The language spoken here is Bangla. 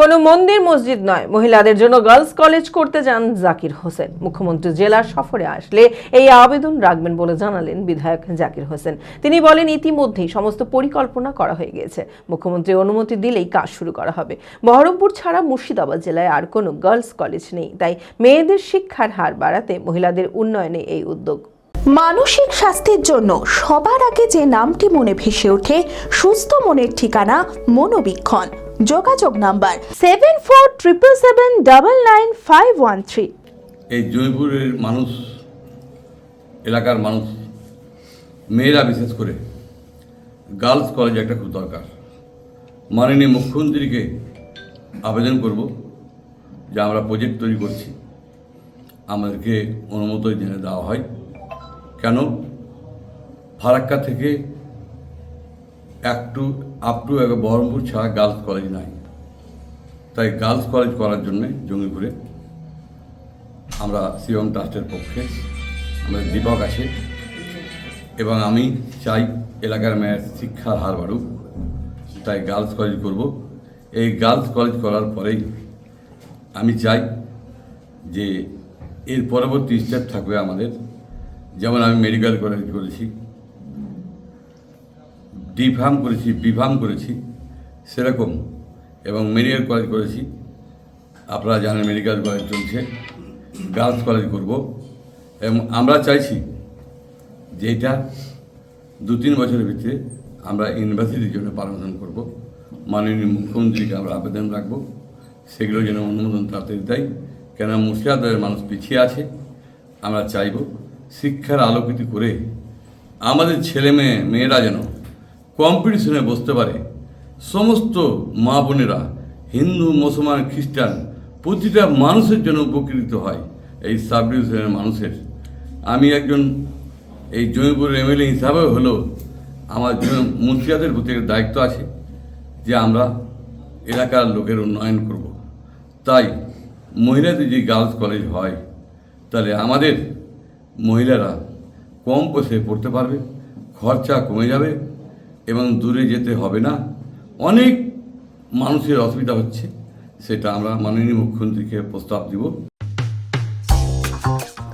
কোনো মন্দির মসজিদ নয়। মহিলাদের জন্য গার্লস কলেজ করতে যান জাকির হোসেন। মুখ্যমন্ত্রী জেলার সফরে আসলে এই আবেদন রাখবেন বলে জানালেন বিধায়ক জাকির হোসেন। তিনি বলেন, ইতিমধ্যেই সমস্ত পরিকল্পনা করা হয়ে গেছে। মুখ্যমন্ত্রী অনুমতি দিলেই কাজ শুরু করা হবে। বহরমপুর ছাড়া মুর্শিদাবাদ জেলায় আর কোনো গার্লস কলেজ নেই। তাই মেয়েদের শিক্ষার হার বাড়াতে মহিলাদের উন্নয়নে এই উদ্যোগ। মানসিক স্বাস্থ্যের জন্য সবার আগে যে নামটি মনে ভেসে ওঠে, সুস্থ মনের ঠিকানা মনোবীক্ষণ। যোগাযোগ number seven four triple seven double nine five one three এই জয়পুরের মানুষ, এলাকার মানুষ, মেয়েরা বিশেষ করে গার্লস কলেজ একটা খুব দরকার। মাননীয় মুখ্যমন্ত্রীকে আবেদন করব, যে আমরা প্রজেক্ট তৈরি করছি। আমাদেরকে অনুমতি জেনে দেওয়া হয়। কেন? ফারাক্কা থেকে এক টু আপ টু বহরমপুর ছাড়া গার্লস কলেজ নাই। তাই গার্লস কলেজ করার জন্যে জঙ্গিপুরে আমরা শিবম ট্রাস্টের পক্ষে আমাদের দীপক আছে এবং আমি চাই এলাকার মেয়ের শিক্ষার হার বাড়ুক, তাই গার্লস কলেজ করব। এই গার্লস কলেজ করার পরেই আমি চাই যে এর পরবর্তী স্টেপ থাকবে আমাদের। যেমন আমি মেডিকেল কলেজ করেছি ডি ফার্ম করেছি বি ফার্ম করেছি, সেরকম। এবং মেডিকেল কলেজ করেছি। আপনারা জানেন মেডিকেল কলেজ চলছে, গার্লস কলেজ করব। এবং আমরা চাইছি যে এটা দু তিন বছরের ভিতরে আমরা ইউনিভার্সিটির জন্য পারমিশন করব। মাননীয় মুখ্যমন্ত্রীকে আমরা আবেদন রাখব। সেগুলো যেন অনুমোদন তাড়াতাড়ি দেয়। কেন মুর্শিদাবাদের মানুষ পিছিয়ে আছে। আমরা চাইব শিক্ষার আলোকিত করে আমাদের ছেলে মেয়ে, মেয়েরা যেন কম্পিটিশনে বসতে পারে। সমস্ত মা বোনেরা, হিন্দু, মুসলমান, খ্রিস্টান, প্রতিটা মানুষের জন্য উপকৃত হয় এই সাব ডিভিশনের মানুষের। আমি একজন এই জমিপুরের এমএলএ হিসাবে হলেও আমার মুর্শিদাবাদের প্রতি দায়িত্ব আছে যে আমরা এলাকার লোকের উন্নয়ন করব। তাই মহিলাদের যে গার্লস কলেজ হয়, তাহলে আমাদের মহিলারা কম পয়সে পড়তে পারবে, খরচা কমে যাবে এবং দূরে যেতে হবে না। অনেক মানুষের অসুবিধা হচ্ছে, সেটা আমরা মাননীয় মুখ্যমন্ত্রীকে প্রস্তাব দিব।